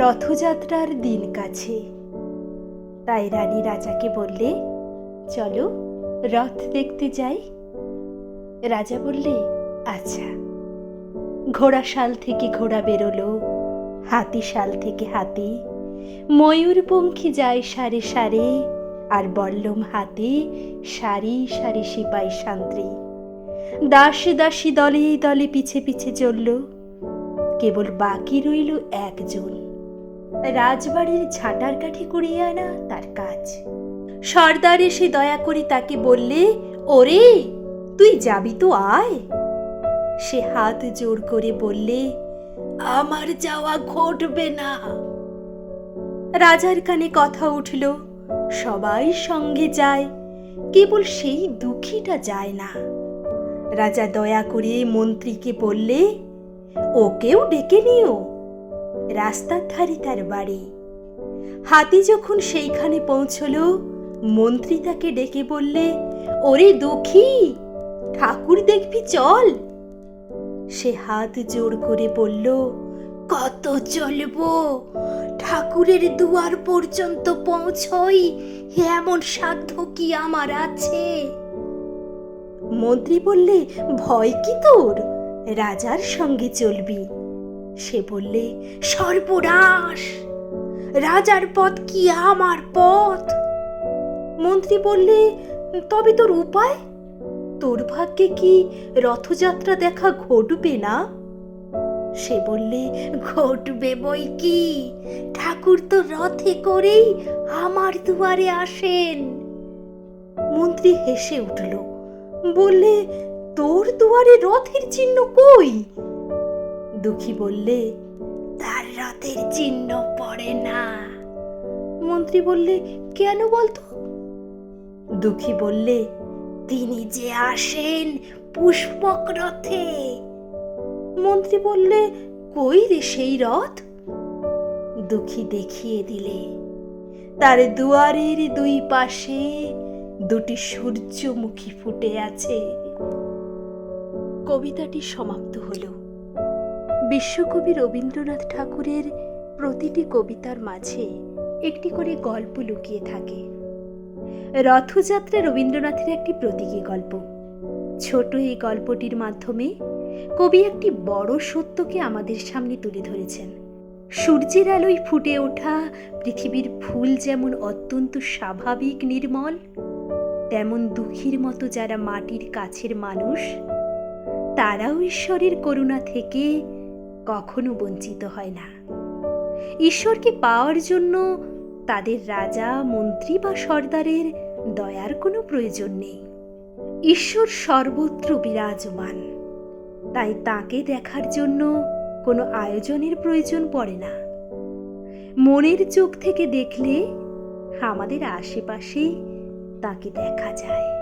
রথযাত্রার দিন কাছে। তাই রানী রাজাকে বললে, চলো রথ দেখতে যাই। রাজা বললে আচ্ছা। ঘোড়া শাল থেকে ঘোড়া বেরোলো, হাতি শাল থেকে হাতি। ময়ূরপঙ্খী যায় সারে সারে, আর বল্লম হাতে সারি সারি সিপাই শান্ত্রী দাসী দাসী দলে দলে পিছে পিছে চলল, কেবল বাকি রইল একজন। রাজবাড়ির ঝাঁটার কাঠি কুড়িয়ে আনা তার কাজ। সর্দার এসে দয়া করে তাকে বললে, ওরে, তুই যাবি তো আয়। সে হাত জোর করে বললে, আমার যাওয়া ঘটবে না। রাজার কানে কথা উঠল, সবাই সঙ্গে যায়, কেবল সেই দুঃখীটা যায় না। রাজা দয়া করে মন্ত্রীকে বললে, ওকেও ডেকে নিও। রাস্তার ধারে তার বাড়ি। হাতি যখন সেইখানে পৌঁছল, মন্ত্রী তাকে ডেকে বললে, ওরে দুঃখী, ঠাকুর দেখবি, চল। সে হাত জোর করে বলল, কত চলবো, ঠাকুরের দুয়ার পর্যন্ত পৌঁছই, এমন সাধ্য কি আমার আছে? মন্ত্রী বললে, ভয় কি তোর? রাজার সঙ্গে চলবি। সে বললে, সর্বনাশ! রাজার পথ কি আমার পথ? মন্ত্রী বললে, তবে তোর উপায়? তোর ভাগ্যে কি রথযাত্রা দেখা ঘটবে না? সে বললে, ঘটবে বই কি? ঠাকুর তো রথে করেই আমার দুয়ারে আসেন। মন্ত্রী হেসে উঠল, বললে, তোর দুয়ারে রথের চিহ্ন কই? দুঃখী বললে, তার রথের চিহ্ন পড়ে না। মন্ত্রী বললে, কেন বলতো? দুঃখী বললে, তিনি যে আসেন পুষ্পক রথে মন্ত্রী বললে, কই রে সেই রথ? দুঃখী দেখিয়ে দিলে, তার দুয়ারের দুই পাশে দুটি সূর্যমুখী ফুটে আছে। কবিতাটি সমাপ্ত হল। বিশ্বকবি রবীন্দ্রনাথ ঠাকুরের প্রতিটি কবিতার মাঝে একটি করে গল্প লুকিয়ে থাকে। রথযাত্রা রবীন্দ্রনাথের একটি প্রতীকী গল্প। ছোট এই গল্পটির মাধ্যমে কবি একটি বড় সত্যকে আমাদের সামনে তুলে ধরেছেন। সূর্যের আলোয় ফুটে ওঠা পৃথিবীর ফুল যেমন অত্যন্ত স্বাভাবিক নির্মল, তেমন দুঃখীর মতো যারা মাটির কাছের মানুষ, তারাও ঈশ্বরের করুণা থেকে কখনো বঞ্চিত হয় না। ঈশ্বরকে পাওয়ার জন্য তাদের রাজা, মন্ত্রী বা সর্দারের দয়ার কোনো প্রয়োজন নেই। ঈশ্বর সর্বত্র বিরাজমান। তাই তাকে দেখার জন্য কোনো আয়োজনের প্রয়োজন পড়ে না। মনের চোখ থেকে দেখলে আমাদের আশেপাশেই তাকে দেখা যায়।